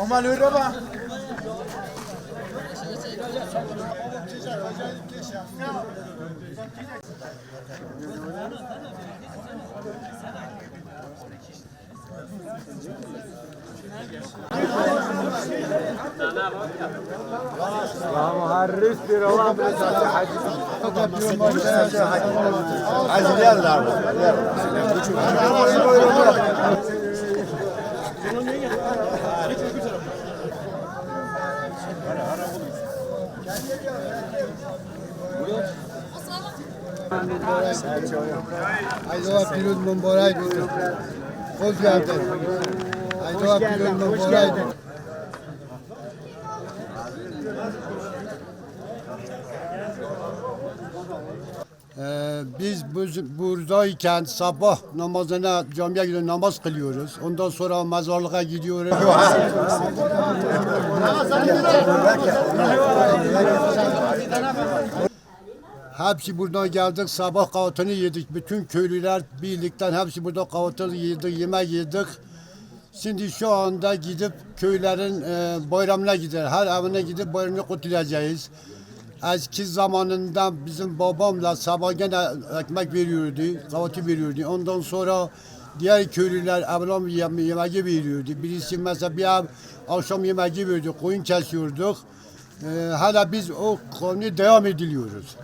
Omal öyle bak. Hadi yerler. Aydoğa Piruz mübarek olsun. Hoş geldin. Aydoğa Piruz mübarek olsun. Ee, biz bu- buradayken sabah namazına camiye gidiyor namaz kılıyoruz. Ondan sonra mezarlığa gidiyoruz. Hepsi buradan geldik sabah kahvaltını yedik. Bütün köylüler birlikten hepsi burada kahvaltı yedik, yemek yedik. Şimdi şu anda gidip köylerin e, bayramına gider. Her evine gidip bayramını kutlayacağız. Eski zamanında bizim babamla sabah gene ekmek veriyordu, kahvaltı veriyordu. Ondan sonra diğer köylüler yeme yemeği veriyordu. Birisi mesela bir akşam yemeği veriyordu, koyun kesiyorduk. Ee, hala biz o konuyu devam ediliyoruz.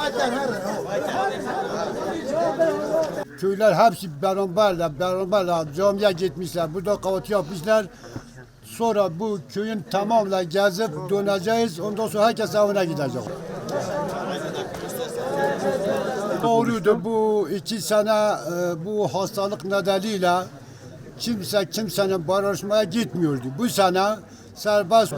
Köyler hepsi beraberler, beraberler camiye gitmişler, burada kahvaltı yapmışlar. Sonra bu köyün tamamla gezip döneceğiz. Ondan sonra herkes evine gidecek. Doğruydu bu iki sene e, bu hastalık nedeniyle kimse kimsenin barışmaya gitmiyordu. Bu sene serbest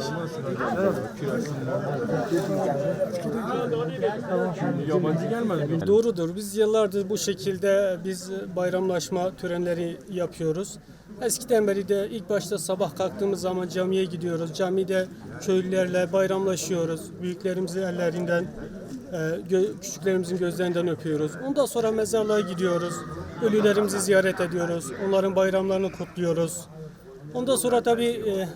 Doğrudur. Biz yıllardır bu şekilde biz bayramlaşma törenleri yapıyoruz. Eskiden beri de ilk başta sabah kalktığımız zaman camiye gidiyoruz. Camide köylülerle bayramlaşıyoruz. Büyüklerimizin ellerinden, e, küçüklerimizin gözlerinden öpüyoruz. Ondan sonra mezarlığa gidiyoruz. Ölülerimizi ziyaret ediyoruz. Onların bayramlarını kutluyoruz. Ondan sonra tabii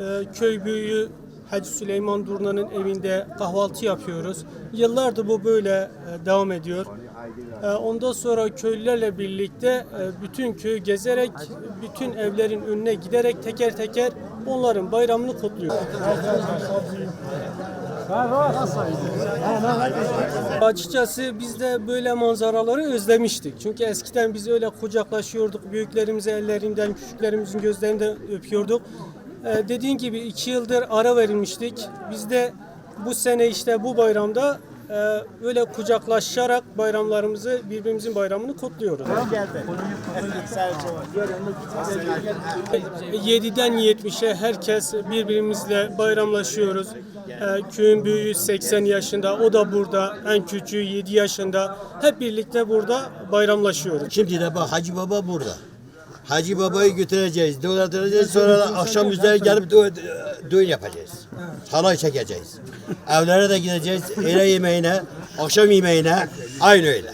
e, e, köy büyüğü Hacı Süleyman Durna'nın evinde kahvaltı yapıyoruz. Yıllardır bu böyle e, devam ediyor. E, ondan sonra köylülerle birlikte e, bütün köyü gezerek, bütün evlerin önüne giderek teker teker onların bayramını kutluyoruz. Açıkçası biz de böyle manzaraları özlemiştik. Çünkü eskiden biz öyle kucaklaşıyorduk. Büyüklerimizi ellerinden, küçüklerimizin gözlerinden öpüyorduk. Ee, dediğin gibi iki yıldır ara verilmiştik. Biz de bu sene işte bu bayramda e, öyle kucaklaşarak bayramlarımızı, birbirimizin bayramını kutluyoruz. 7'den 70'e herkes birbirimizle bayramlaşıyoruz. Ee, köyün büyüğü 80 yaşında, o da burada. En küçüğü 7 yaşında. Hep birlikte burada bayramlaşıyoruz. Şimdi de bak Hacı Baba burada. Hacı Baba'yı götüreceğiz, dolandıracağız, sonra akşam üzeri gelip dö- düğün yapacağız. Halay çekeceğiz. Evlere de gideceğiz, öğle yemeğine, akşam yemeğine, aynı öyle.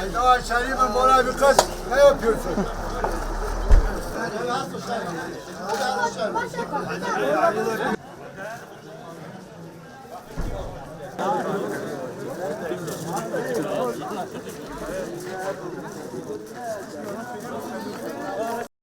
Aydoğa Şerif mübarek bir kız. Ne yapıyorsun? Thank you.